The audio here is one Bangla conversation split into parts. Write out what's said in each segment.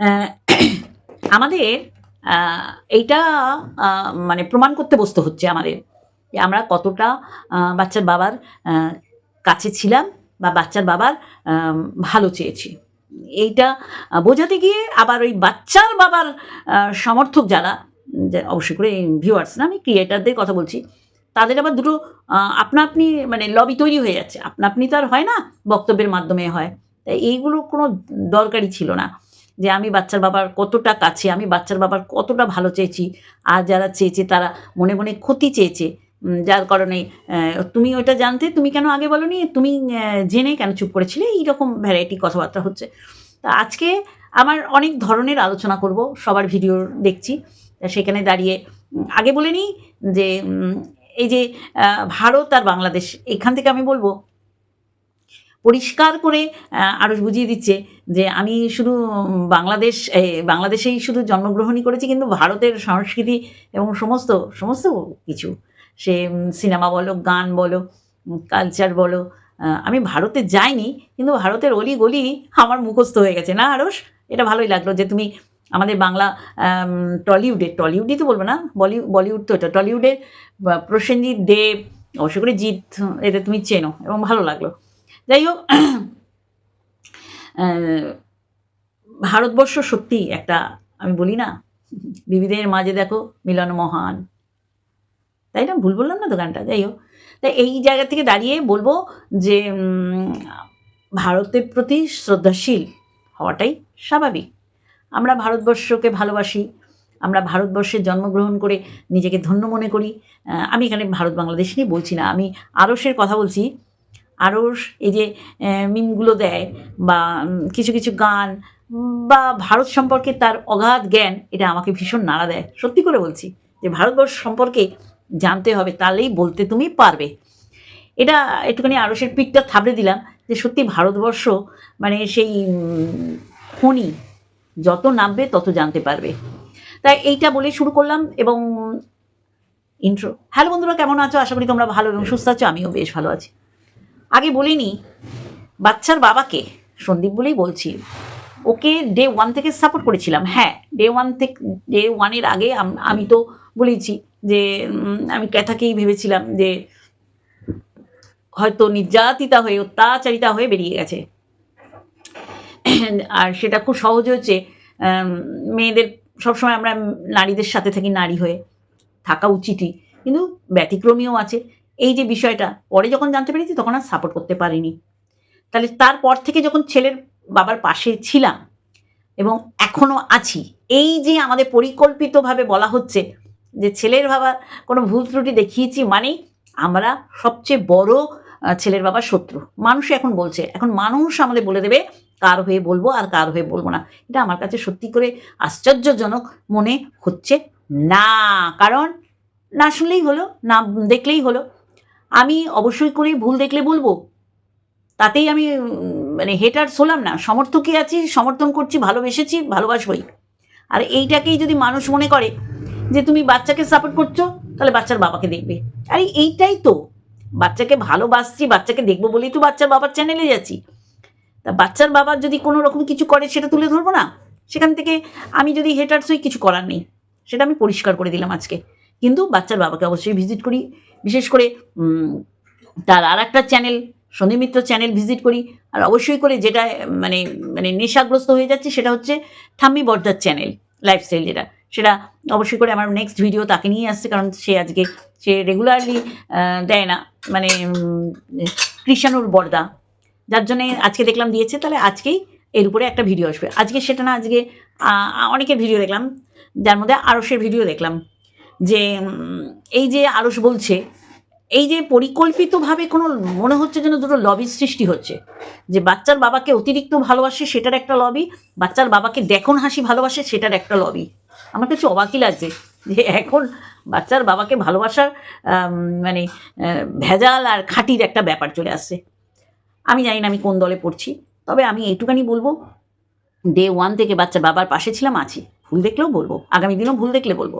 আমাদের এইটা মানে প্রমাণ করতে বসতে হচ্ছে আমাদের আমরা কতটা বাচ্চার বাবার কাছে ছিলাম বা বাচ্চার বাবার ভালো চেয়েছি। এইটা বোঝাতে গিয়ে আবার ওই বাচ্চার বাবার সমর্থক যারা অবশ্যই করে ভিউয়ার্স না, আমি ক্রিয়েটারদের কথা বলছি, তাদের আবার দুটো আপনা আপনি মানে লবি তৈরি হয়ে যাচ্ছে। আপনা আপনি তো আর হয় না বক্তব্যের মাধ্যমে হয়। তাই এইগুলো কোনো দরকারই ছিল না। যে আমি বাচ্চার বাবার কতটা কাছে, আমি বাচ্চার বাবার কতটা ভালো চেয়েছি। আর যারা চেয়েছে তারা মনে মনে ক্ষতি চেয়েছে। যার কারণে তুমি ওইটা জানতে, তুমি কেন আগে বলনি? তুমি জেনে কেন চুপ করেছিলে? এইরকম ভ্যারাইটি কথাবার্তা হচ্ছে। তা আজকে আমার অনেক ধরনের আলোচনা করব, সবার ভিডিও দেখছি। সেখানে দাঁড়িয়ে আগে বলে নিই যে এই যে ভারত আর বাংলাদেশ, এখান থেকে আমি বলব পরিষ্কার করে আরও বুঝিয়ে দিচ্ছে যে আমি শুধু বাংলাদেশ বাংলাদেশেই শুধু জন্মগ্রহণই করেছি, কিন্তু ভারতের সংস্কৃতি এবং সমস্ত সমস্ত কিছু। সে সিনেমা বলো, গান বলো কালচার বলো আমি ভারতে যাইনি, কিন্তু ভারতের অলি গলি আমার মুখস্থ হয়ে গেছে। না আরস এটা ভালোই লাগল যে তুমি আমাদের বাংলা টলিউডের টলিউডই তো বলব না, বলি, বলিউড তো এটা টলিউডের প্রসেনজিৎ দেব অবশ্য করে জিৎ এতে তুমি চেনো এবং ভালো লাগল। যাই হোক ভারতবর্ষ সত্যি একটা, আমি বলি না, বিবিধের মাঝে দেখো মিলন মহান। তাই না? ভুল বললাম না তো গানটা? যাই হোক। তাই এই জায়গা থেকে দাঁড়িয়ে বলব যে ভারতের প্রতি শ্রদ্ধাশীল হওয়াটাই স্বাভাবিক। আমরা ভারতবর্ষকে ভালোবাসি, আমরা ভারতবর্ষে জন্মগ্রহণ করে নিজেকে ধন্য মনে করি। আমি এখানে ভারত বাংলাদেশ নিয়ে বলছি না, আমি আরসের কথা বলছি। আরস এই যে মিমগুলো দেয় বা কিছু কিছু গান বা ভারত সম্পর্কে তার অগাধ জ্ঞান, এটা আমাকে ভীষণ নাড়া দেয়। সত্যি করে বলছি যে ভারতবর্ষ সম্পর্কে জানতে হবে, তাহলেই বলতে তুমি পারবে। এটা একটুখানি আরসের পিকটা থাবড়ে দিলাম যে সত্যি ভারতবর্ষ মানে সেই খনি যত নামবে তত জানতে পারবে। তাই এইটা বলে শুরু করলাম এবং ইন্ট্রো হ্যালো বন্ধুরা, কেমন আছো? আশা করি তোমরা ভালো এবং সুস্থ আছো। আমিও বেশ ভালো আছি। আগে বলিনি, বাচ্চার বাবাকে, সন্দীপ বলেই বলছি, ওকে ডে ওয়ান থেকে সাপোর্ট করেছিলাম। হ্যাঁ ডে ওয়ান থেকে ডে ওয়ানের আগে আমি তো বলেছি যে আমি ক্যাথাকেই ভেবেছিলাম যে, হয়তো নির্যাতিতা হয়ে, অত্যাচারিতা হয়ে বেরিয়ে গেছে। আর সেটা খুব সহজ হচ্ছে মেয়েদের, সবসময় আমরা নারীদের সাথে থাকি, নারী হয়ে থাকা উচিতই। কিন্তু ব্যতিক্রমীও আছে এই যে বিষয়টা, পরে যখন জানতে পেরেছি তখন আর সাপোর্ট করতে পারিনি। তাহলে তারপর থেকে যখন ছেলের বাবার পাশে ছিলাম এবং এখনও আছি, এই যে আমাদের পরিকল্পিতভাবে বলা হচ্ছে যে ছেলের বাবা কোনো ভুল ত্রুটি দেখিয়েছি মানেই আমরা সবচেয়ে বড় ছেলের বাবার শত্রু। মানুষ এখন বলছে, এখন মানুষ আমাদের বলে দেবে, কার হয়ে বলব আর কার হয়ে বলব না। এটা আমার কাছে সত্যি করে আশ্চর্যজনক মনে হচ্ছে না। কারণ না শুনলেই হলো, না দেখলেই হলো। আমি অবশ্যই করে ভুল দেখলে বলব। তাতেই আমি মানে হেটার্স হলাম না। সমর্থকই আছি, সমর্থন করছি, ভালোবেসেছি, ভালোবাসবই। আর এইটাকেই যদি মানুষ মনে করে যে তুমি বাচ্চাকে সাপোর্ট করছ, তাহলে বাচ্চার বাবাকে দেখবে। আরে এইটাই তো। বাচ্চাকে ভালোবাসছি, বাচ্চাকে দেখব বলেই তো বাচ্চার বাবার চ্যানেলে যাচ্ছি। তা বাচ্চার বাবার যদি কোনো রকম কিছু করে, সেটা তুলে ধরবো না? সেখান থেকে আমি যদি হেটার্স হই, কিছু করার নেই। সেটা আমি পরিষ্কার করে দিলাম আজকে। কিন্তু বাচ্চার বাবাকে অবশ্যই ভিজিট করি। বিশেষ করে তার আর একটা channel Sandeep Mitra channel visit করি। আর অবশ্যই করে যেটা মানে মানে নেশাগ্রস্ত হয়ে যাচ্ছে সেটা হচ্ছে থাম্মি বর্দার চ্যানেল লাইফস্টাইল যেটা। সেটা অবশ্যই করে আমার নেক্সট ভিডিও তাকে নিয়ে আসছে, কারণ সে আজকে, সে রেগুলারলি দেয় না। মানে কৃষাণুর বর্দা। যার জন্যে আজকে দেখলাম দিয়েছে, তাহলে আজকেই এর উপরে একটা ভিডিও আসবে। আজকে সেটা না, আজকে অনেকের ভিডিও দেখলাম, যার মধ্যে আরসের ভিডিও দেখলাম। যে এই যে আরস বলছে, এই যে পরিকল্পিতভাবে কোনো, মনে হচ্ছে যেন দুটো লবির সৃষ্টি হচ্ছে। যে বাচ্চার বাবাকে অতিরিক্ত ভালোবাসে, সেটার একটা লবি বাচ্চার বাবাকে দেখুন হাসি ভালোবাসে, সেটার একটা লবি আমার কাছে অবাকই লাগছে যে এখন বাচ্চার বাবাকে ভালোবাসার মানে ভেজাল আর খাঁটির একটা ব্যাপার চলে আসছে। আমি জানি না আমি কোন দলে পড়ছি, তবে আমি এইটুখানি বলব ডে ওয়ান থেকে বাচ্চার বাবার পাশে ছিলাম, আছি। ভুল দেখলেও বলব, আগামী দিনও ভুল দেখলে বলব।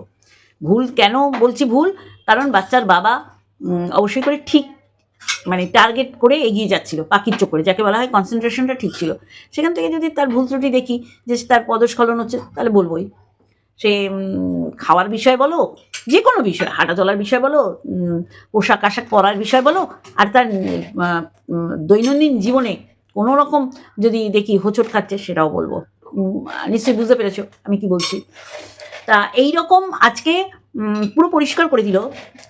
ভুল কেন বলছি ভুল? কারণ বাচ্চার বাবা অবশ্যই করে ঠিক মানে টার্গেট করে এগিয়ে যাচ্ছিল, পাখির চোখ করে, যাকে বলা হয় কনসেন্ট্রেশনটা ঠিক ছিল। সেখান থেকে যদি তার ভুল ত্রুটি দেখি, যে তার পদস্খলন হচ্ছে, তাহলে বলবোই। সে খাওয়ার বিষয় বলো যে কোনো বিষয়, হাঁটা চলার বিষয় বলো পোশাক আশাক পরার বিষয় বলো, আর তার দৈনন্দিন জীবনে কোনো রকম যদি দেখি হোঁচট খাচ্ছে, সেটাও বলব। নিশ্চয়ই বুঝতে পেরেছ আমি কি বলছি। তা এই রকম আজকে পুরো পরিষ্কার করে দিল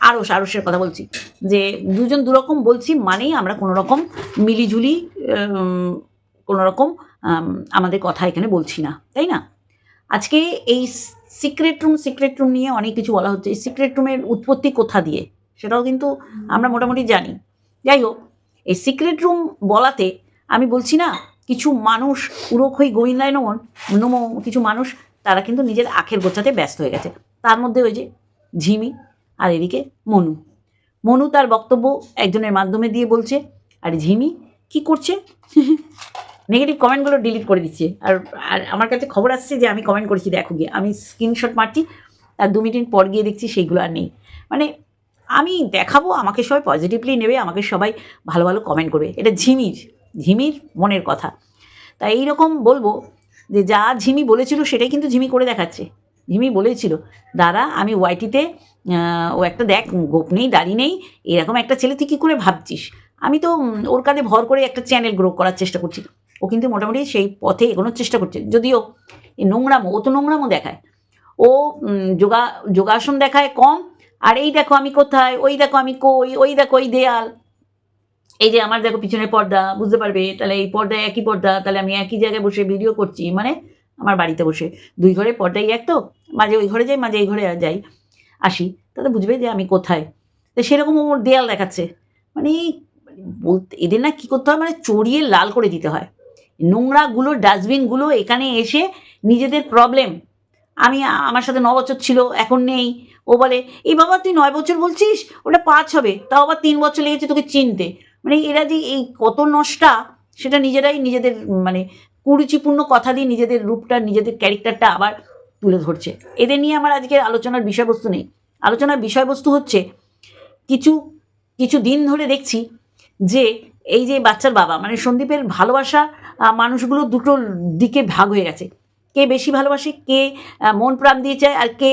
আরস আরসের কথা বলছি। যে দুজন দুরকম বলছি মানেই আমরা কোনো রকম মিলিঝুলি কোনো রকম আমাদের কথা এখানে বলছি না, তাই না? আজকে এই সিক্রেট রুম সিক্রেট রুম নিয়ে অনেক কিছু বলা হচ্ছে। এই সিক্রেট রুমের উৎপত্তি কোথা দিয়ে? সেটাও কিন্তু আমরা মোটামুটি জানি। যাই হোক, এই সিক্রেট রুম বলাতে আমি বলছি না, কিছু মানুষ উড়োখই গোবিন্দায় নমন নম, কিছু মানুষ তারা কিন্তু নিজের আখের গোছাতে ব্যস্ত হয়ে গেছে। তার মধ্যে ওই যে ঝিমি আর এদিকে মনু। মনু তার বক্তব্য একজনের মাধ্যমে দিয়ে বলছে, আর ঝিমি, কি করছে? নেগেটিভ কমেন্টগুলো ডিলিট করে দিচ্ছে। আর আর আমার কাছে খবর আসছে যে আমি কমেন্ট করেছি, দেখো গিয়ে, আমি স্ক্রিনশট মারছি তার দু মিনিট পর গিয়ে দেখছি সেইগুলো আর নেই। মানে আমি দেখাবো, আমাকে সবাই পজিটিভলি নেবে, আমাকে সবাই ভালো ভালো কমেন্ট করবে। এটা ঝিমির ঝিমির মনের কথা। তাই এইরকম বলব যে যা ঝিমি বলেছিল সেটাই কিন্তু ঝিমি করে দেখাচ্ছে। ঝিমি বলেছিল দাদা আমি ওয়াইটিতে ও একটা দেখ, গোপ নেই, দাড়ি নেই, এরকম একটা ছেলে, তুই কী করে ভাবছিস? আমি তো ওর কাঁধে ভর করে একটা চ্যানেল গ্রো করার চেষ্টা করছি। ও কিন্তু মোটামুটি সেই পথে এগোনোর চেষ্টা করছে। যদিও নোংরামো, ও তো নোংরামো দেখায়। ও যোগা, যোগাসন দেখায় কম, আর এই দেখো আমি কোথায়, ওই দেখো আমি কই, ওই দেখো, ওই দেয়াল। এই যে আমার দেখো পিছনে পর্দা, বুঝতে পারবে? তাহলে এই পর্দায় একই পর্দা, তাহলে আমি একই জায়গায় বসে ভিডিও করছি মানে আমার বাড়িতে বসে। দুই ঘরে পর্দাই এক তো, মাঝে ওই ঘরে যাই, মাঝে এই ঘরে যাই। আসি। তাহলে বুঝবে যে আমি কোথায়? তো সেরকম ওর দেয়াল দেখাচ্ছে। মানে বলতে, এদের না কী করতে হয়? মানে চড়িয়ে লাল করে দিতে হয়। নোংরাগুলো, ডাস্টবিনগুলো এখানে এসে নিজেদের প্রবলেম আমি, আমার সাথে ন বছর ছিল, এখন নেই। ও বলে, এই বাবা, তুই নয় বছর বলছিস? ওটা পাঁচ হবে। তাও আবার তিন বছর লেগেছে তোকে চিনতে। মানে এরা যে এই কত নষ্টা, সেটা নিজেরাই নিজেদের মানে কুরুচিপূর্ণ কথা দিয়ে নিজেদের রূপটা, নিজেদের ক্যারেক্টারটা আবার তুলে ধরছে। এদের নিয়ে আমার আজকের আলোচনার বিষয়বস্তু নেই। আলোচনার বিষয়বস্তু হচ্ছে, কিছু কিছু দিন ধরে দেখছি যে এই যে বাচ্চার বাবা মানে সন্দীপের ভালোবাসা মানুষগুলো দুটো দিকে ভাগ হয়ে গেছে। কে বেশি ভালোবাসে, কে মন প্রাণ দিয়ে চায়, আর কে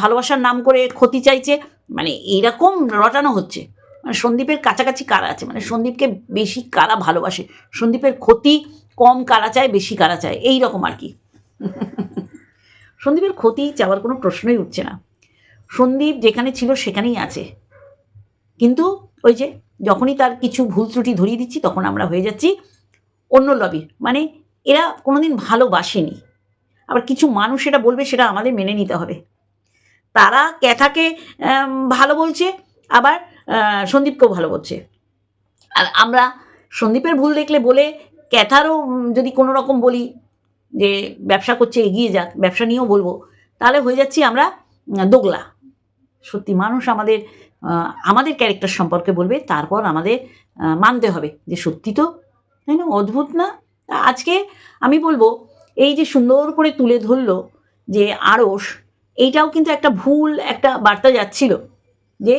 ভালোবাসার নাম করে ক্ষতি চাইছে মানে এইরকম রটানো হচ্ছে। মানে সন্দীপের কাছাকাছি কারা আছে? মানে সন্দীপকে বেশি কারা ভালোবাসে? সন্দীপের ক্ষতি কম কারা চায়, বেশি কারা চায়? এই রকম আর কি। সন্দীপের ক্ষতি চাওয়ার কোনো প্রশ্নই উঠছে না। সন্দীপ যেখানে ছিল সেখানেই আছে। কিন্তু ওই যে যখনই তার কিছু ভুল ত্রুটি ধরিয়ে দিচ্ছি, তখন আমরা হয়ে যাচ্ছি অন্য লবির মানে এরা কোনোদিন ভালোবাসেনি। আবার কিছু মানুষ এটা বলবে, সেটা আমাদের মেনে নিতে হবে। তারা ক্যাথাকে ভালো বলছে, আবার সন্দীপকেও ভালো বলছে। আর আমরা সন্দীপের ভুল দেখলে বলে ক্যাথারও যদি কোনো রকম বলি যে ব্যবসা করছে, এগিয়ে যাক, ব্যবসা নিয়েও বলব, তাহলে হয়ে যাচ্ছি আমরা দোগলা। সত্যি মানুষ আমাদের আমাদের ক্যারেক্টার সম্পর্কে বলবে, তারপর আমাদের মানতে হবে যে সত্যি তো, তাই না? অদ্ভুত না? আজকে আমি বলব, এই যে সুন্দর করে তুলে ধরলো যে আড়স এইটাও কিন্তু একটা ভুল একটা বার্তা যাচ্ছিল যে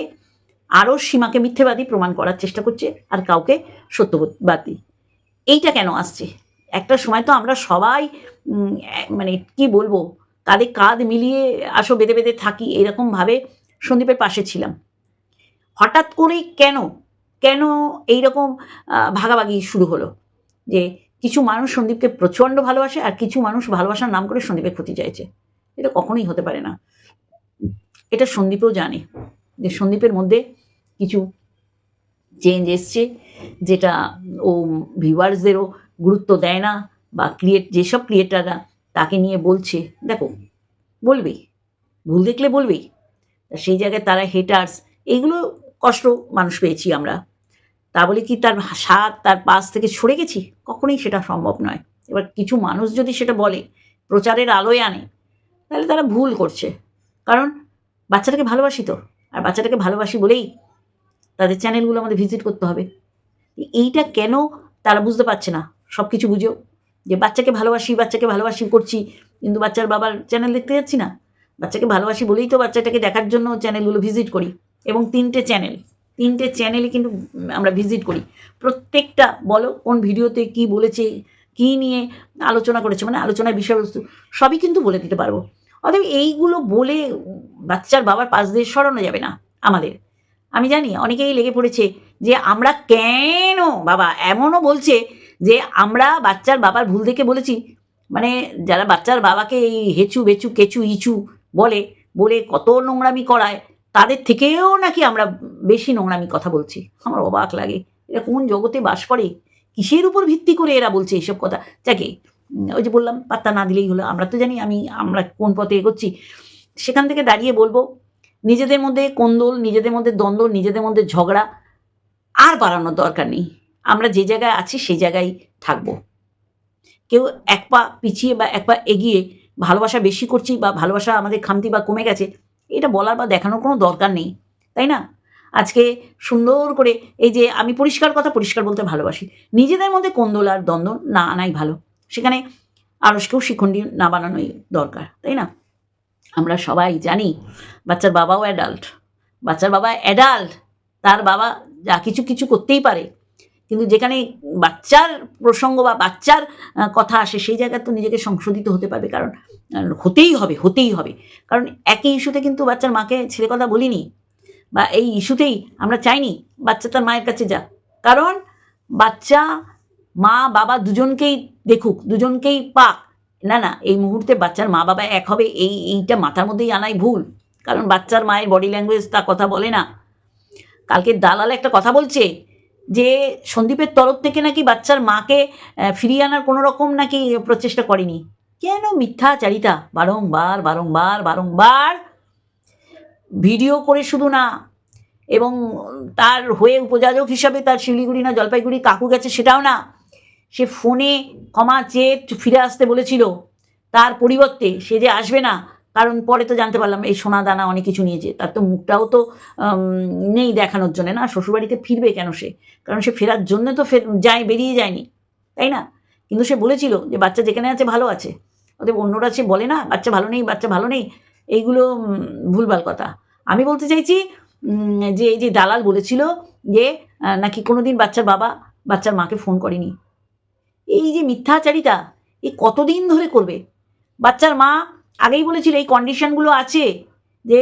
আড়স সীমাকে মিথ্যেবাদী প্রমাণ করার চেষ্টা করছে আর কাউকে সত্যবাদী। এইটা কেন আসছে? একটা সময় তো আমরা সবাই মানে কি বলব কাঁধে কাঁধ মিলিয়ে আসো বেঁধে বেঁধে থাকি এরকমভাবে সন্দীপের পাশে ছিলাম। হঠাৎ করে কেন কেন এইরকম আহ, ভাগাভাগি শুরু হলো? যে কিছু মানুষ সন্দীপকে প্রচণ্ড ভালোবাসে আর কিছু মানুষ ভালোবাসার নাম করে সন্দীপের ক্ষতি চাইছে। এটা কখনোই হতে পারে না। এটা সন্দীপও জানে যে সন্দীপের মধ্যে কিছু চেঞ্জ এসছে, যেটা ও ভিউয়ার্সদেরও গুরুত্ব দেয় না বা ক্রিয়েট যেসব ক্রিয়েটাররা তাকে নিয়ে বলছে, দেখো, বলবেই, ভুল দেখলে বলবেই সেই জায়গায় তারা হেটার্স এইগুলো কষ্ট মানুষ পেয়েছি আমরা। তা বলে কি তার স্বাদ, তার পাশ থেকে সরে গেছি? কখনোই সেটা সম্ভব নয়। এবার কিছু মানুষ যদি সেটা বলে, প্রচারের আলোয় আনে, তাহলে তারা ভুল করছে। কারণ বাচ্চাটাকে ভালোবাসি তো, আর বাচ্চাটাকে ভালোবাসি বলেই তাদের চ্যানেলগুলো আমাদের ভিজিট করতে হবে। এইটা কেন তারা বুঝতে পারছে না? সব কিছু বুঝেও। যে বাচ্চাকে ভালোবাসি বাচ্চাকে ভালোবাসি করছি, কিন্তু বাচ্চার বাবার চ্যানেল দেখতে যাচ্ছি না? বাচ্চাকে ভালোবাসি বলেই তো বাচ্চাটাকে দেখার জন্য চ্যানেলগুলো ভিজিট করি। এবং তিনটে চ্যানেল তিনটে চ্যানেলে কিন্তু আমরা ভিজিট করি। প্রত্যেকটা বলো, কোন ভিডিওতে কি বলেছে, কি নিয়ে আলোচনা করেছে মানে আলোচনার বিষয়বস্তু, সবই কিন্তু বলে দিতে পারব। অতএব এইগুলো বলে বাচ্চার বাবার পাশ দিয়ে সরানো যাবে না আমাদের। আমি জানি অনেকেই লেগে পড়েছে যে আমরা কেন, বাবা, এমনও বলছে যে আমরা বাচ্চার বাবার ভুল দেখে বলেছি। মানে যারা বাচ্চার বাবাকে এই হেচু বেচু, কেচু, ইচু বলে বলে কত নোংরামি করায়, তাদের থেকেও নাকি আমরা বেশি নোংরামি কথা বলছি। আমার অবাক লাগে, এরা কোন জগতে বাস করে? কিসের উপর ভিত্তি করে এরা বলছে এইসব কথা? যাকে ওই যে বললাম, পাত্তা না দিলেই হলো। আমরা তো জানি আমি, আমরা কোন পথে এগোচ্ছি। সেখান থেকে দাঁড়িয়ে বলব নিজেদের মধ্যে কোন্দল, নিজেদের মধ্যে দ্বন্দ্ব, নিজেদের মধ্যে ঝগড়া আর বাড়ানোর দরকার নেই। আমরা যে জায়গায় আছি সেই জায়গায় থাকব। কেউ এক পা পিছিয়ে বা এক পা এগিয়ে ভালোবাসা বেশি করছি বা ভালোবাসা আমাদের খামতি বা কমে গেছে, এটা বলার বা দেখানোর কোনো দরকার নেই, তাই না? আজকে সুন্দর করে এই যে আমি পরিষ্কার কথা পরিষ্কার বলতে ভালোবাসি, নিজেদের মধ্যে কোন্দল আর দ্বন্দ্ব না আনাই ভালো। সেখানে আরসকেও শিখণ্ডী না বানানোই দরকার, তাই না? আমরা সবাই জানি, বাচ্চার বাবাও অ্যাডাল্ট বাচ্চার বাবা অ্যাডাল্ট তার বাবা যা কিছু কিছু করতেই পারে। কিন্তু যেখানে বাচ্চার প্রসঙ্গ বা বাচ্চার কথা আসে, সেই জায়গায় তো নিজেকে সংশোধিত হতে পারবে। কারণ হতেই হবে হতেই হবে। কারণ একই ইস্যুতে কিন্তু বাচ্চার মাকে ছেড়ে কথা বলিনি বা এই ইস্যুতেই আমরা চাইনি বাচ্চা তার মায়ের কাছে যাক। কারণ বাচ্চা, মা, বাবা দুজনকেই দেখুক, দুজনকেই পাক। না না, এই মুহূর্তে বাচ্চার মা বাবা এক হবে, এই, এইটা মাথার মধ্যেই আনাই ভুল। কারণ বাচ্চার মায়ের বডি ল্যাঙ্গুয়েজ তা কথা বলে না। কালকে দালাল একটা কথা বলছে যে, সন্দীপের তরফ থেকে নাকি বাচ্চার মাকে ফিরিয়ে আনার কোনো রকম নাকি প্রচেষ্টা করেনি। কেন মিথ্যাচারিতা বারংবার বারংবার বারংবার ভিডিও করে শুধু না, এবং তার হয়ে উপযাজক হিসাবে তার শিলিগুড়ি না জলপাইগুড়ি কাকু গেছে সেটাও না। সে ফোনে ক্ষমা চেয়ে ফিরে আসতে বলেছিল। তার পরিবর্তে সে যে আসবে না, কারণ পরে তো জানতে পারলাম এই সোনা দানা অনেক কিছু নিয়েছে তার তো মুখটাও তো নেই দেখানোর জন্য। না, শ্বশুরবাড়িতে ফিরবে কেন সে? কারণ সে ফেরার জন্য তো যায়, বেরিয়ে যায়নি, তাই না? কিন্তু সে বলেছিল যে, বাচ্চা যেখানে আছে ভালো আছে। অতএব অন্যরা সে বলে, না, বাচ্চা ভালো নেই, বাচ্চা ভালো নেই। এইগুলো ভুলভাল কথা। আমি বলতে চাইছি যে এই যে দালাল বলেছিল যে নাকি কোনোদিন বাচ্চার বাবা, বাচ্চার মাকে ফোন করেনি। এই যে মিথ্যাচারিতা এই কতদিন ধরে করবে? বাচ্চার মা আগেই বলেছিল এই কন্ডিশনগুলো আছে যে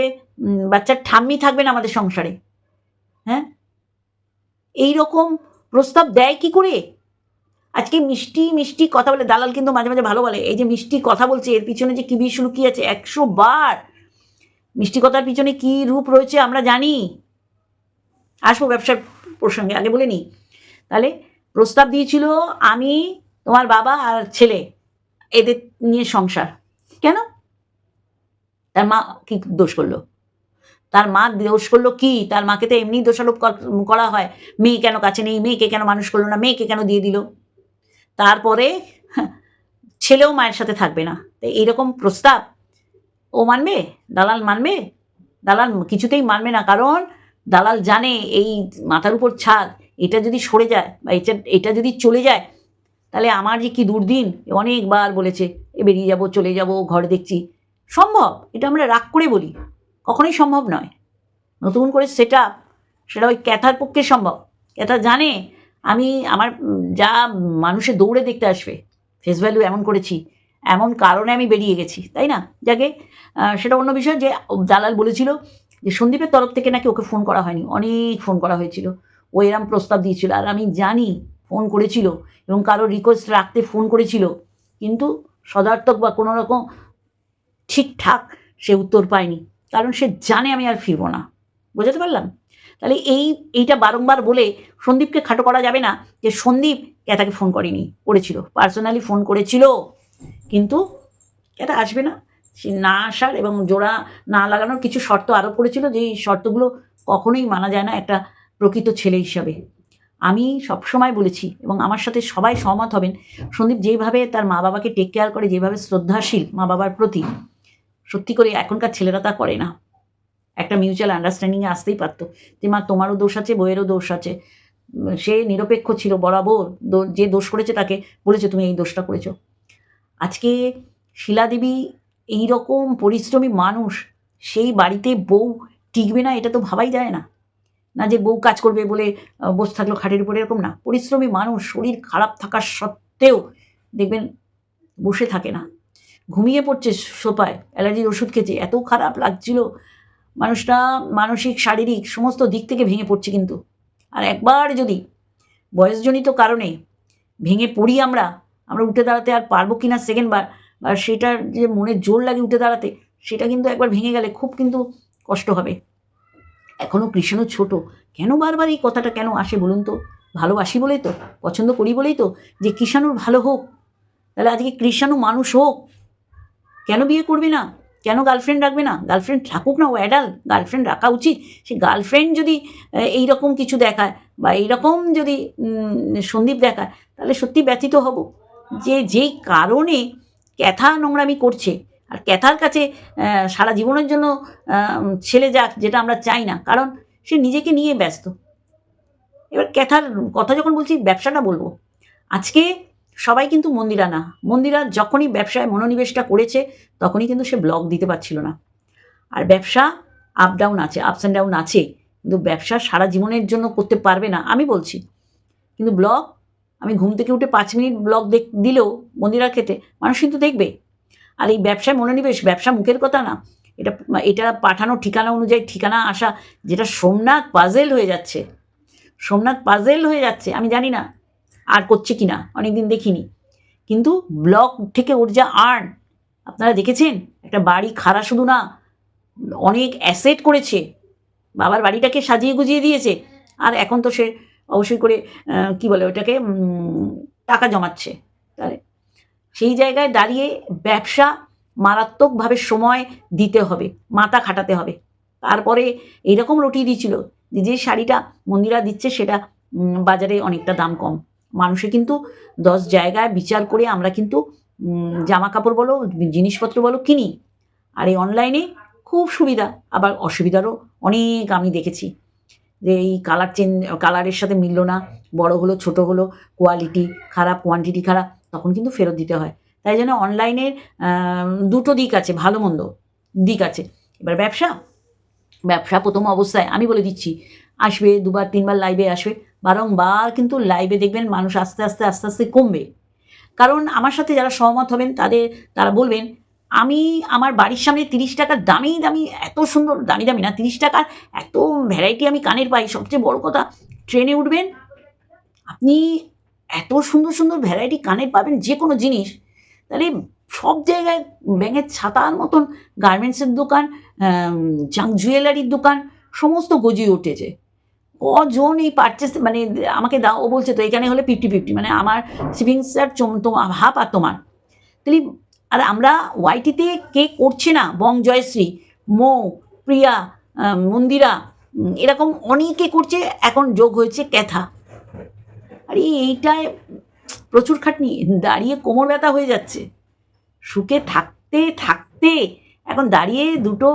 বাচ্চার ঠাম্মি থাকবে না আমাদের সংসারে। হ্যাঁ? এই রকম প্রস্তাব দেয় কি করে? আজকে মিষ্টি মিষ্টি কথা বলে, দালাল কিন্তু মাঝে মাঝে ভালো বলে, এই যে মিষ্টি কথা বলছে, এর পিছনে যে কি বিষ লুকিয়ে আছে একশো বার। মিষ্টি কথার পিছনে কি রূপ রয়েছে আমরা জানি। আসব ব্যবসার প্রসঙ্গে, আগে বলে নিই। তাহলে প্রস্তাব দিয়েছিল, আমি তোমার বাবা আর ছেলে, এদের নিয়ে সংসার। কেন? তার মা কি দোষ করল? তার মা দোষ করল কি? তার মাকে তো এমনি দোষারোপ কর- হয়। মেয়ে কেন কাছে নেই? মেয়েকে কেন মানুষ করল না? মেয়েকে কেন দিয়ে দিল? তারপরে ছেলেও মায়ের সাথে থাকবে না। তো এইরকম প্রস্তাব। ও মানবে? দালাল মানবে? দালাল কিছুতেই মানবে না। কারণ দালাল জানে এই মাথার উপর ছাদ। এটা যদি সরে যায় বা এটা এটা যদি চলে যায়, তাহলে আমার যে কি দুর্দিন? অনেকবার বলেছে, এ বেরিয়ে যাব, চলে যাব, ঘরে দেখছি। সম্ভব? এটা আমরা রাগ করে বলি। কখনোই সম্ভব নয়। নতুন করে সেট আপ সেটা ওই ক্যাথার পক্ষে সম্ভব। ক্যাথা জানে, আমি আমার যা মানুষে দৌড়ে দেখতে আসবে ফেস ভ্যালু এমন করেছি, এমন কারণে আমি বেরিয়ে গেছি, তাই না? যাকে সেটা অন্য বিষয় যে দালাল বলেছিল যে, সন্দীপের তরফ থেকে নাকি ওকে ফোন করা হয়নি। অনেক ফোন করা হয়েছিল। ও এরম প্রস্তাব দিয়েছিল। আর আমি জানি ফোন করেছিল এবং কারও রিকোয়েস্ট রাখতে ফোন করেছিল, কিন্তু সদার্থক বা কোনো রকম ঠিকঠাক সে উত্তর পায়নি। কারণ সে জানে আমি আর ফিরবো না। বোঝাতে পারলাম? তাহলে এই, এইটা বারংবার বলে সন্দীপকে খাটো করা যাবে না যে সন্দীপ ক্যাতাকে ফোন করেনি, করেছিল। পার্সোনালি ফোন করেছিল, কিন্তু ক্যাতা আসবে না। সে না আসার এবং জোড়া না লাগানোর কিছু শর্ত আরোপ করেছিল যেই শর্তগুলো কখনোই মানা যায় না। একটা প্রকৃত ছেলে হিসাবে। আমি সবসময় বলেছি, এবং আমার সাথে সবাই সহমত হবেন, সন্দীপ যেভাবে তার মা বাবাকে টেক কেয়ার করে, যেভাবে শ্রদ্ধাশীল মা বাবার প্রতি, সত্যি করে এখনকার ছেলেরা তা করে না। একটা মিউচুয়াল আন্ডারস্ট্যান্ডিংয়ে আসতেই পারতো যে, মা, তোমারও দোষ আছে, বইয়েরও দোষ আছে। সে নিরপেক্ষ ছিল, বরাবর যে দোষ করেছে তাকে বলেছে, তুমি এই দোষটা করেছ। আজকে শিলাদেবী এই রকম পরিশ্রমী মানুষ, সেই বাড়িতে বউ টিকবে না, এটা তো ভাবাই যায় না। না যে বউ কাজ করবে বলে বসে থাকল খাটের উপরে, এরকম না। পরিশ্রমী মানুষ শরীর খারাপ থাকার সত্ত্বেও দেখবেন বসে থাকে না। ঘুমিয়ে পড়ছে সোফায়, অ্যালার্জির ওষুধ খেয়েছে, এত খারাপ লাগছিল। মানুষটা মানসিক, শারীরিক সমস্ত দিক থেকে ভেঙে পড়ছে কিন্তু। আর একবার যদি বয়সজনিত কারণে ভেঙে পড়ি আমরা আমরা উঠে দাঁড়াতে আর পারব কি না সেকেন্ডবার বা সেটার যে মনে জোর লাগে উঠে দাঁড়াতে, সেটা কিন্তু একবার ভেঙে গেলে খুব কিন্তু কষ্ট হবে। এখনও কৃষ্ণ ছোট, কেন বারবার এই কথাটা কেন আসে বলুন তো? ভালোবাসি বলেই তো, পছন্দ করি বলেই তো, যে কৃষাণুর ভালো হোক, তাহলে আজকে কৃষাণু মানুষ হোক, কেন বিয়ে করবে না? কেন গার্লফ্রেন্ড রাখবে না? গার্লফ্রেন্ড থাকুক না ও অ্যাডাল গার্লফ্রেন্ড রাখা উচিত। সে গার্লফ্রেন্ড যদি এই রকম কিছু দেখায় বা এইরকম যদি সন্দীপ দেখায়, তাহলে সত্যি ব্যথিত হব। যে যেই কারণে ক্যাথা নোংরামি করছে আর ক্যাথার কাছে সারা জীবনের জন্য ছেলে যাক, যেটা আমরা চাই না, কারণ সে নিজেকে নিয়ে ব্যস্ত। এবার ক্যাথার কথা যখন বলছি, ব্যবসাটা বলব। আজকে সবাই কিন্তু মন্দিরা না। মন্দিরা যখনই ব্যবসায় মনোনিবেশটা করেছে, তখনই কিন্তু সে ব্লগ দিতে পারছিল না। আর ব্যবসা আপ ডাউন আছে আপস অ্যান্ড ডাউন আছে, কিন্তু ব্যবসা সারা জীবনের জন্য করতে পারবে না, আমি বলছি। কিন্তু ব্লগ আমি ঘুম থেকে উঠে পাঁচ মিনিট ব্লগ দেখ, দিলেও মন্দিরার ক্ষেত্রে মানুষ কিন্তু দেখবে আর এই ব্যবসায় মনোনিবেশ ব্যবসা মুখের কথা না। এটা এটা পাঠানো ঠিকানা অনুযায়ী ঠিকানা আসা, যেটা সোমনাথ পাজেল হয়ে যাচ্ছে। সোমনাথ পাজেল হয়ে যাচ্ছে, আমি জানি না আর করছে কি না অনেকদিন দেখিনি। কিন্তু ব্লগ থেকে ওর যা আর্ন আপনারা দেখেছেন? একটা বাড়ি খাড়া শুধু না, অনেক অ্যাসেট করেছে। বাবার বাড়িটাকে সাজিয়ে গুজিয়ে দিয়েছে। আর এখন তো সে অবশ্যই করে কি বলে ওটাকে টাকা জমাচ্ছে। তাহলে সেই জায়গায় দাঁড়িয়ে ব্যবসা মারাত্মকভাবে সময় দিতে হবে, মাথা খাটাতে হবে। তারপরে এরকম রটিয়ে দিয়েছিল যে যে শাড়িটা মন্দিরা দিচ্ছে সেটা বাজারে অনেকটা দাম কম। মানুষে কিন্তু দশ জায়গায় বিচার করে আমরা কিন্তু জামা কাপড় বলো, জিনিসপত্র বলো কিনি। আর এই অনলাইনে খুব সুবিধা, আবার অসুবিধারও অনেক আমি দেখেছি। যে এই কালার চেঞ্জ কালারের সাথে মিললো না, বড় হলো, ছোট হলো কোয়ালিটি খারাপ কোয়ান্টিটি খারাপ। তখন কিন্তু ফেরত দিতে হয়। তাই জন্য অনলাইনের দুটো দিক আছে, ভালো মন্দ দিক আছে। এবার ব্যবসা ব্যবসা প্রথম অবস্থায় আমি বলে দিচ্ছি, আসবে দুবার, তিনবার লাইভে আসবে। বারংবার কিন্তু লাইভে দেখবেন মানুষ আস্তে আস্তে আস্তে আস্তে কমবে। কারণ আমার সাথে যারা সহমত হবেন, তাদের, তারা বলবেন, আমি আমার বাড়ির সামনে তিরিশ টাকার দামি দামি, এত সুন্দর, দামি দামি না, তিরিশ টাকার এত ভ্যারাইটি আমি কানের পাই। সবচেয়ে বড় কথা, ট্রেনে উঠবেন, আপনি এত সুন্দর সুন্দর ভ্যারাইটি কানের পাবেন যে কোনো জিনিস, তাহলে সব জায়গায় ব্যাঙের ছাতার মতন গার্মেন্টসের দোকান জাঙ্ক জুয়েলারির দোকান, সমস্ত গজিয়ে উঠেছে। কজন এই পারচেস মানে আমাকে দাও ও বলছে, তো এখানে হলে ফিফটি ফিফটি মানে আমার সেভিংসের তোমার হাফ আর তোমার। তাহলে, আর আমরা ওয়াইটিতে কে করছে না? বং জয়শ্রী, মো, প্রিয়া মন্দিরা এরকম অনেকে করছে, এখন যোগ হয়েছে ক্যাথা। আরে এইটায় প্রচুর খাটনি, দাঁড়িয়ে কোমর ব্যথা হয়ে যাচ্ছে। সুখে থাকতে থাকতে এখন দাঁড়িয়ে দুটো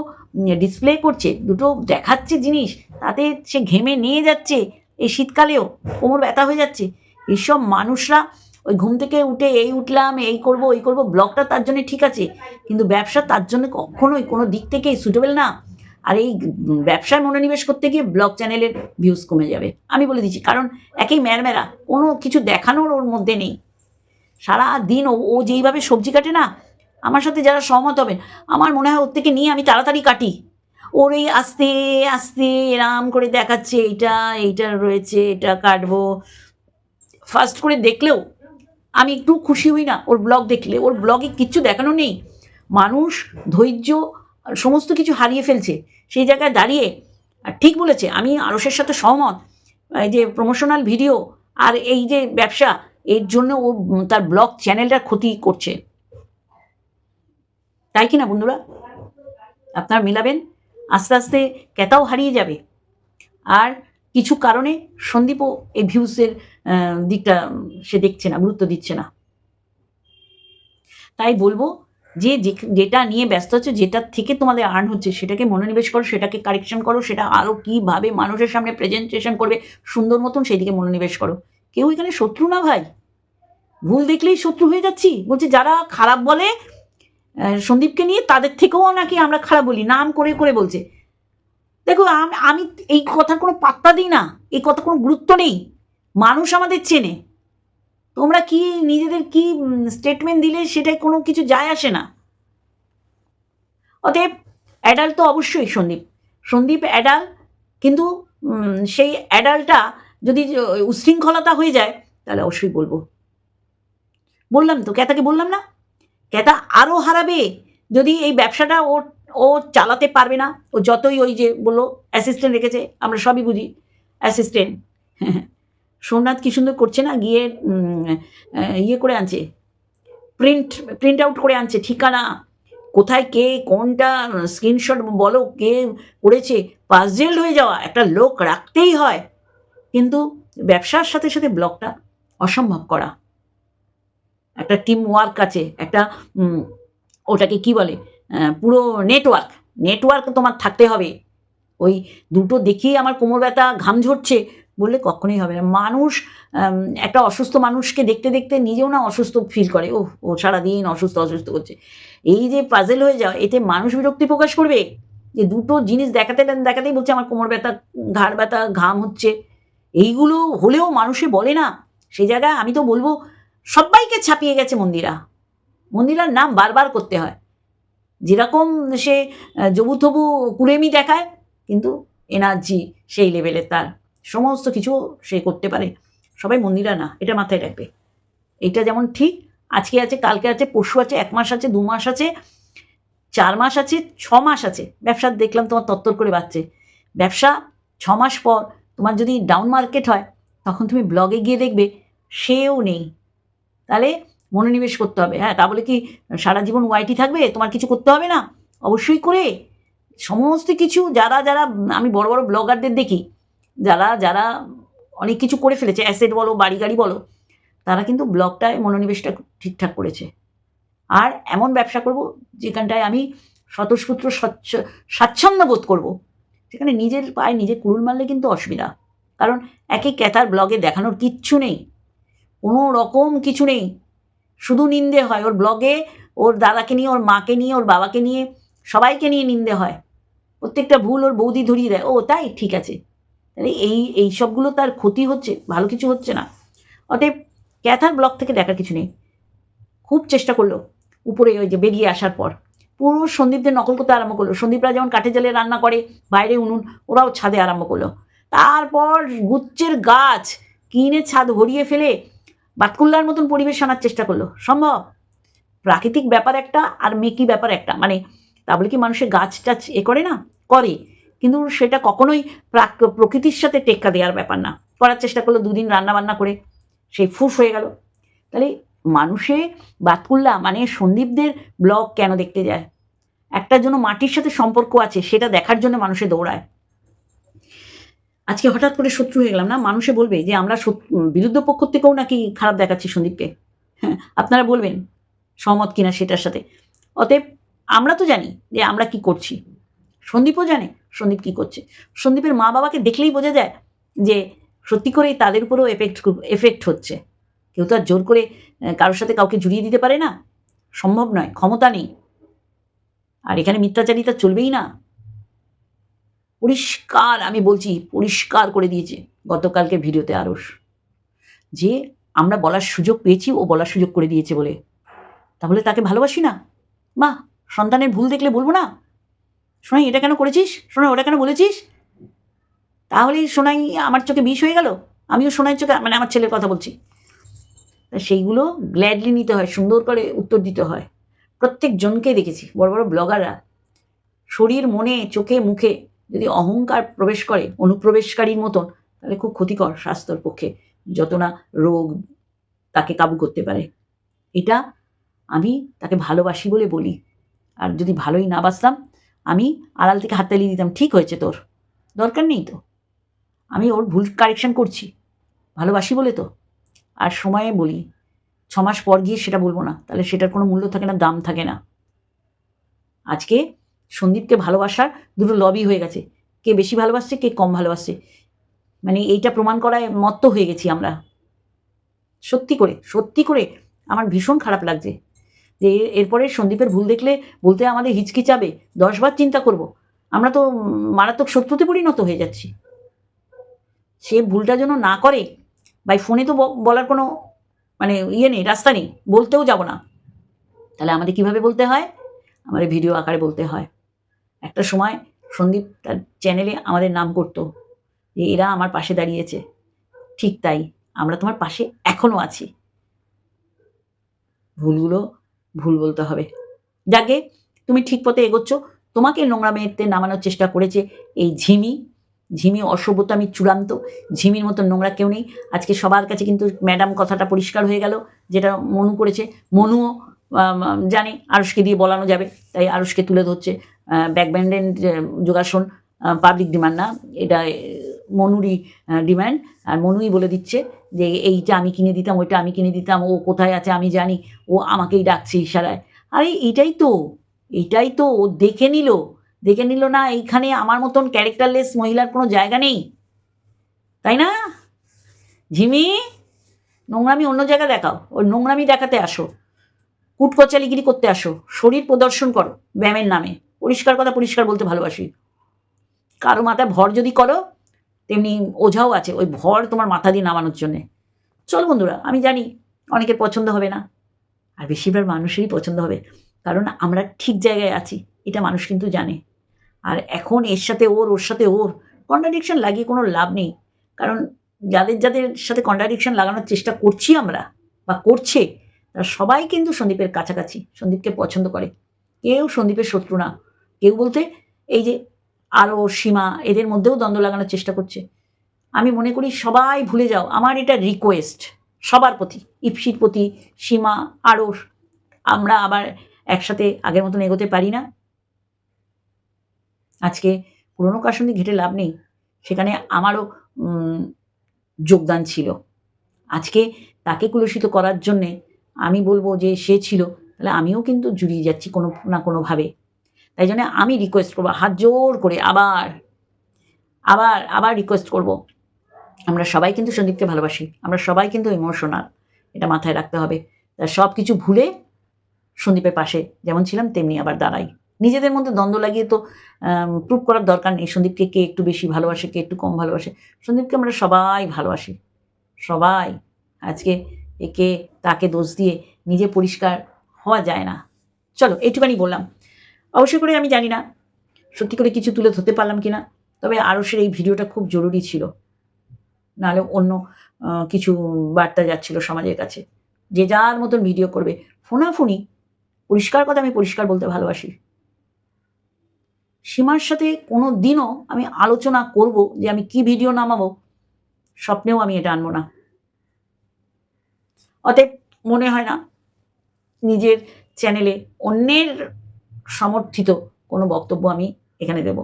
ডিসপ্লে করছে, দুটো দেখাচ্ছে জিনিস, তাতে সে ঘেমে নিয়ে যাচ্ছে এই শীতকালেও, কোমর ব্যথা হয়ে যাচ্ছে। এইসব মানুষরা ওই ঘুম থেকে উঠে এই উঠলাম, এই করব, ওই করব, ব্লগটা তার জন্য ঠিক আছে, কিন্তু ব্যবসা তার জন্য কখনোই কোনো দিক থেকে সুটেবল না। আর এই ব্যবসায় মনোনিবেশ করতে গিয়ে ব্লগ চ্যানেলের ভিউজ কমে যাবে। আমি বলে দিচ্ছি, কারণ একই ম্যারমেরা কোনো কিছু দেখানোর ওর মধ্যে নেই। সারা দিন ও ও যেইভাবে সবজি কাটে না, আমার সাথে যারা সহমত হবেন, আমার মনে হয় ওর থেকে নিয়ে আমি তাড়াতাড়ি কাটি। ওর এই আস্তে আস্তে এরাম করে দেখাচ্ছে, এইটা এইটা রয়েছে, এটা কাটবো। ফার্স্ট করে দেখলেও আমি একটু খুশি হই না, ওর ব্লগ দেখলে। ওর ব্লগে কিচ্ছু দেখানো নেই। মানুষ ধৈর্য সমস্ত কিছু হারিয়ে ফেলছে, সেই জায়গায় দাঁড়িয়ে, আর ঠিক বলেছে, আমি আরসের সাথে সহমত। এই যে প্রমোশনাল ভিডিও আর এই যে ব্যবসা, এর জন্য ও তার ব্লগ চ্যানেলটার ক্ষতি করছে। তাই কি না বন্ধুরা? আপনারা মিলাবেন, আস্তে আস্তে ক্যাতাও হারিয়ে যাবে। আর কিছু কারণে সন্দীপও এই ভিউসের দিকটা সে দেখছে না, গুরুত্ব দিচ্ছে না। তাই বলব যে যেটা নিয়ে ব্যস্ত হচ্ছে যেটার থেকে তোমাদের আর্ন হচ্ছে, সেটাকে মনোনিবেশ করো, সেটাকে কারেকশন করো, সেটা আরও কীভাবে মানুষের সামনে প্রেজেন্টেশন করবে, সুন্দর মতন সেই দিকে মনোনিবেশ করো। কেউ এখানে শত্রু না ভাই? ভুল দেখলেই শত্রু হয়ে যাচ্ছি? বলছে যারা খারাপ বলে সন্দীপকে নিয়ে, তাদের থেকেও নাকি আমরা খারাপ বলি? নাম করে করে বলছে। দেখো, আমি আমি এই কথার কোনো পাত্তা দিই না, এই কথা কোনো গুরুত্ব নেই। মানুষ আমাদের চেনে। তোমরা কি নিজেদের কি স্টেটমেন্ট দিলে সেটাই কোনো কিছু যায় আসে না? অতএব অ্যাডাল্ট তো অবশ্যই সন্দীপ। সন্দীপ অ্যাডাল কিন্তু সেই অ্যাডালটা যদি উশৃঙ্খলতা হয়ে যায়, তাহলে অবশ্যই বলব। বললাম তো, ক্যাতাকে বললাম না? ক্যাতা আরও হারাবে যদি এই ব্যবসাটা ও ও চালাতে পারবে না। ও যতই ওই যে বলল অ্যাসিস্ট্যান্ট রেখেছে, আমরা সবই বুঝি। অ্যাসিস্ট্যান্ট সোমনাথ কি সুন্দর করছে না? গিয়ে ইয়ে করে আনছে। প্রিন্ট প্রিন্ট আউট করে আনছে, ঠিকানা। কোথায় কে, কোনটা, স্ক্রিনশট বলো, কে করেছে। পাজেল হয়ে যাওয়া, একটা লোক রাখতেই হয়। কিন্তু ব্যবসার সাথে সাথে ব্লগটা অসম্ভব করা। একটা টিম ওয়ার্ক আছে, একটা ওটাকে কি বলে পুরো নেটওয়ার্ক নেটওয়ার্ক তোমার থাকতে হবে। ওই দুটো দেখিয়ে আমার কোমর ব্যথা ঘাম ঝরছে। বললে কখনোই হবে না। মানুষ একটা অসুস্থ মানুষকে দেখতে দেখতে নিজেও না অসুস্থ ফিল করে। ও ও সারাদিন অসুস্থ অসুস্থ করছে। এই যে পাজেল হয়ে যাওয়া এতে মানুষ বিরক্তি প্রকাশ করবে? যে দুটো জিনিস দেখাতে দেখাতেই বলছে আমার কোমর ব্যথা ঘাড় ব্যথা ঘাম হচ্ছে। এইগুলো হলেও মানুষে বলে না। সেই জায়গায় আমি তো বলব সবাইকে ছাপিয়ে গেছে মন্দিরা। মন্দিরার নাম বারবার করতে হয়। যেরকম সে আহ, জবু থবু কুড়েমি দেখায় কিন্তু এনার্জি সেই লেভেলের তার। সমস্ত কিছু সে করতে পারে। সবাই মন্দিরা না, এটা মাথায় রাখবে। এটা যেমন ঠিক, আজকে আছে, কালকে আছে, পরশু আছে, এক মাস আছে, দু মাস আছে, চার মাস আছে, ছ মাস আছে। ব্যবসা দেখলাম তোমার তত্তর করে বাড়ছে। ব্যবসা ছ মাস পর তোমার যদি ডাউন মার্কেট হয়, তখন তুমি ব্লগে গিয়ে দেখবে, সেও নেই। তাহলে মনোনিবেশ করতে হবে। হ্যাঁ তা বলে কি, সারা জীবন ওয়াইটি থাকবে, তোমার কিছু করতে হবে না? অবশ্যই করে। সমস্ত কিছু যারা যারা আমি বড় বড় ব্লগারদের দেখি যারা যারা অনেক কিছু করে ফেলেছে অ্যাসেট বলো, বাড়ি গাড়ি বলো, তারা কিন্তু ব্লগটায় মনোনিবেশটা ঠিকঠাক করেছে। আর এমন ব্যবসা করব যেখানটায় আমি স্বতঃস্ফূর্ত স্বচ্ছ, স্বাচ্ছন্দ্য বোধ করব। সেখানে নিজের পায়ে নিজে কুড়ুল মারলে কিন্তু অসুবিধা। কারণ একে ক্যাতার ব্লগে দেখানোর কিচ্ছু নেই। কোনো রকম কিছু নেই। শুধু নিন্দে হয়। ওর ব্লগে ওর দাদাকে নিয়ে, ওর মাকে নিয়ে, ওর বাবাকে নিয়ে, সবাইকে নিয়ে নিন্দে হয়। প্রত্যেকটা ভুল ওর বৌদি ধরিয়ে দেয়। ও, তাই, ঠিক আছে। তাহলে এই এই সবগুলো তার ক্ষতি হচ্ছে, ভালো কিছু হচ্ছে না। অতএব ক্যাথার ব্লক থেকে দেখার কিছু নেই। খুব চেষ্টা করল উপরে ওই যে বেরিয়ে আসার পর। পুরো সন্দীপদের নকল করতে আরম্ভ করল। সন্দীপরা যেমন কাঠে জালে রান্না করে, বাইরে উনুন, ওরাও ছাদে আরম্ভ করল। তারপর গুচ্ছের গাছ কিনে ছাদ হরিয়ে ফেলে বাতকুল্লার মতন পরিবেশ আনার চেষ্টা করল। সম্ভব? প্রাকৃতিক ব্যাপার একটা আর মেকি ব্যাপার একটা। মানে তা বলে কি মানুষের গাছ টাছ এ করে না? করে। কিন্তু সেটা কখনোই প্রাক, প্রকৃতির সাথে টেক্কা দেওয়ার ব্যাপার না। করার চেষ্টা করল, দুদিন রান্না বান্না করে, সেই ফুস হয়ে গেল। তাহলে মানুষে বাতকুল্লা মানে সন্দীপদের ব্লগ কেন দেখতে যায়? একটার জন্য মাটির সাথে সম্পর্ক আছে, সেটা দেখার জন্য মানুষে দৌড়ায়। আজকে হঠাৎ করে শত্রু হয়ে গেলাম না? মানুষে বলবে যে, আমরা বিরুদ্ধ পক্ষ থেকেও নাকি খারাপ দেখাচ্ছি সন্দীপকে? হ্যাঁ আপনারা বলবেন, সহমত কিনা সেটার সাথে। অতএব আমরা তো জানি যে আমরা কি করছি। সন্দীপও জানে সন্দীপ কি করছে? সন্দীপের মা বাবাকে দেখলেই বোঝা যায় যে সত্যি করেই তাদের উপরেও এফেক্ট এফেক্ট হচ্ছে। কেউ তো আর জোর করে কারোর সাথে কাউকে জুড়িয়ে দিতে পারে না। সম্ভব নয়, ক্ষমতা নেই। আর এখানে মিথ্যাচারিতা চলবেই না। পরিষ্কার, আমি বলছি, পরিষ্কার করে দিয়েছে গতকালকে ভিডিওতে আরস যে আমরা বলার সুযোগ পেয়েছি, ও বলার সুযোগ করে দিয়েছে বলে। তাহলে তাকে ভালোবাসি না? মা সন্তানের ভুল দেখলে বলব না? শোনাই এটা কেন করেছিস? শোনাই ওটা কেন বলেছিস? তাহলেই শোনাই আমার চোখে বিষ হয়ে গেল? আমিও শোনাই চোখে মানে আমার ছেলের কথা বলছি। সেইগুলো গ্ল্যাডলি নিতে হয়, সুন্দর করে উত্তর দিতে হয়। প্রত্যেক জনকে দেখেছি, বড় বড় ব্লগাররা শরীর, মনে, চোখে, মুখে যদি অহংকার প্রবেশ করে, অনুপ্রবেশকারীর মতন, তাহলে খুব ক্ষতিকর স্বাস্থ্যর পক্ষে, যত না রোগ তাকে কাবু করতে পারে। এটা আমি তাকে ভালোবাসি বলে বলি। আর যদি ভালোই না বাসতাম আমি আড়াল থেকে হাততালি দিতাম, ঠিক হয়েছে তোর, দরকার নেই তো। আমি ওর ভুল কারেকশন করছি, ভালোবাসি বলে তো। আর সময়ে বলি, ছ মাস পর গিয়ে সেটা বলব না, তাহলে সেটার কোনো মূল্য থাকে না, দাম থাকে না। আজকে সন্দীপকে ভালোবাসার দুটো লবি হয়ে গেছে। কে বেশি ভালোবাসছে, কে কম ভালোবাসছে। মানে এইটা প্রমাণ করায় মত্ত হয়ে গেছি আমরা। সত্যি করে সত্যি করে আমার ভীষণ খারাপ লাগছে। যে এরপরে সন্দীপের ভুল দেখলে বলতে আমাদের হিচকিচাবে দশবার চিন্তা করব। আমরা তো মারাত্মক শত্রুতে পরিণত হয়ে যাচ্ছি। সে ভুলটা যেন না করে বাই ফোনে তো বলার কোনো মানে ইয়ে নেই, রাস্তা নেই, বলতেও যাব না। তাহলে আমাদের কীভাবে বলতে হয়? আমাদের ভিডিও আকারে বলতে হয়। একটা সময় সন্দীপ তার চ্যানেলে আমাদের নাম করতো, যে এরা আমার পাশে দাঁড়িয়েছে। ঠিক তাই, আমরা তোমার পাশে এখনও আছি। ভুলগুলো ভুল বলতে হবে। যাকে তুমি ঠিক পথে এগোচ্ছ, তোমাকে নোংরা মেয়েতে নামানোর চেষ্টা করেছে এই ঝিমি। ঝিমি অসভ্যতা আমি চূড়ান্ত। ঝিমির মতো নোংরা কেউ নেই। আজকে সবার কাছে কিন্তু ম্যাডাম কথাটা পরিষ্কার হয়ে গেল, যেটা মনু করেছে। মনুও জানে আরুষকে দিয়ে বলানো যাবে, তাই আরুষকে তুলে ধরছে। ব্যাকব্যান্ডের যোগাসন পাবলিক ডিমান্ড না। এটা মনুরই ডিম্যান্ড আর মনুই বলে দিচ্ছে যে, এইটা আমি কিনে দিতাম, ওইটা আমি কিনে দিতাম, ও কোথায় আছে আমি জানি, ও আমাকেই ডাকছে ইশারায়। আরে, এইটাই তো এইটাই তো, ও দেখে নিল দেখে নিল না, এইখানে আমার মতন ক্যারেক্টারলেস মহিলার কোনো জায়গা নেই, তাই না? ঝিমি, নোংরামি অন্য জায়গায় দেখাও ওই নোংরামি দেখাতে আসো, কুটকচালিগিরি করতে আসো, শরীর প্রদর্শন করো, ব্যায়ামের নামে, পরিষ্কার কথা পরিষ্কার বলতে ভালোবাসি। কারও মাথায় ভর যদি করো তেমনি ওঝাও আছে, ওই ভর তোমার মাথা দিয়ে নামানোর জন্যে। চলো বন্ধুরা, আমি জানি অনেকের পছন্দ হবে না, আর বেশিরভাগ মানুষেরই পছন্দ হবে, কারণ আমরা ঠিক জায়গায় আছি, এটা মানুষ কিন্তু জানে। আর এখন এর সাথে ওর ওর সাথে ওর কন্ট্রাডিকশন লাগিয়ে কোনো লাভ নেই, কারণ যাদের যাদের সাথে কন্ট্রাডিকশন লাগানোর চেষ্টা করছি আমরা, বা করছে, তারা সবাই কিন্তু সন্দীপের কাছাকাছি, সন্দীপকে পছন্দ করে। কেউ সন্দীপের শত্রু না, কেউ বলতে এই যে আরও সীমা, এদের মধ্যেও দ্বন্দ্ব লাগানোর চেষ্টা করছে। আমি মনে করি সবাই ভুলে যাও, আমার এটা রিকোয়েস্ট সবার প্রতি ইপসির প্রতি, সীমা আরও আমরা আবার একসাথে আগের মতন এগোতে পারি না। আজকে পুরনো কাসন্দি ঘেটে লাভ নেই, সেখানে আমারও যোগদান ছিল। আজকে তাকে কুলসিত করার জন্যে আমি বলব যে সে ছিল, তাহলে আমিও কিন্তু জুড়িয়ে যাচ্ছি কোনো না কোনোভাবে। তাই জন্য আমি রিকোয়েস্ট করব, হাত জোর করে আবার আবার আবার রিকোয়েস্ট করব। আমরা সবাই কিন্তু সন্দীপকে ভালোবাসি, আমরা সবাই কিন্তু ইমোশনাল এটা মাথায় রাখতে হবে। তা সব কিছু ভুলে সন্দীপের পাশে যেমন ছিলাম, তেমনি আবার দাঁড়াই। নিজেদের মধ্যে দ্বন্দ্ব লাগিয়ে তো প্রুভ করার দরকার নেই। সন্দীপকে কে একটু বেশি ভালোবাসে, কে একটু কম ভালোবাসে? সন্দীপকে আমরা সবাই ভালোবাসি। সবাই। আজকে একে তাকে দোষ দিয়ে নিজে পরিষ্কার হওয়া যায় না। চলো এইটুখানি বললাম। অবশ্যই করে আমি জানি না সত্যি করে কিছু তুলে ধরতে পারলাম কি না তবে আরসের এই ভিডিওটা খুব জরুরি ছিল। নাহলে অন্য কিছু বার্তা যাচ্ছিল সমাজের কাছে। যে যার মতন ভিডিও করবে। ফোনাফুনি, পরিষ্কার কথা আমি পরিষ্কার বলতে ভালোবাসি। সীমার সাথে কোনো দিনও আমি আলোচনা করব যে আমি কি ভিডিও নামাবো, স্বপ্নেও আমি এটা আনব না। অতএব মনে হয় না, নিজের চ্যানেলে অন্যের সমর্থিত কোনো বক্তব্য আমি এখানে দেব।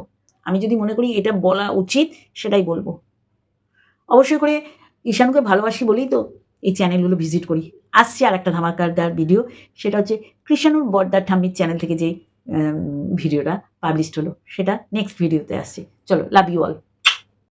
আমি যদি মনে করি এটা বলা উচিত, সেটাই বলব। অবশ্যই করে ঈশানকে ভালোবাসি বলেই তো এই চ্যানেলগুলো ভিজিট করি। আসছে আর একটা ধামাকারদার ভিডিও, সেটা হচ্ছে কৃষাণুর বর্দার ঠাম্মির চ্যানেল থেকে যে ভিডিওটা পাবলিশড হলো, সেটা নেক্সট ভিডিওতে আসছে। চলো লাভ ইউ অল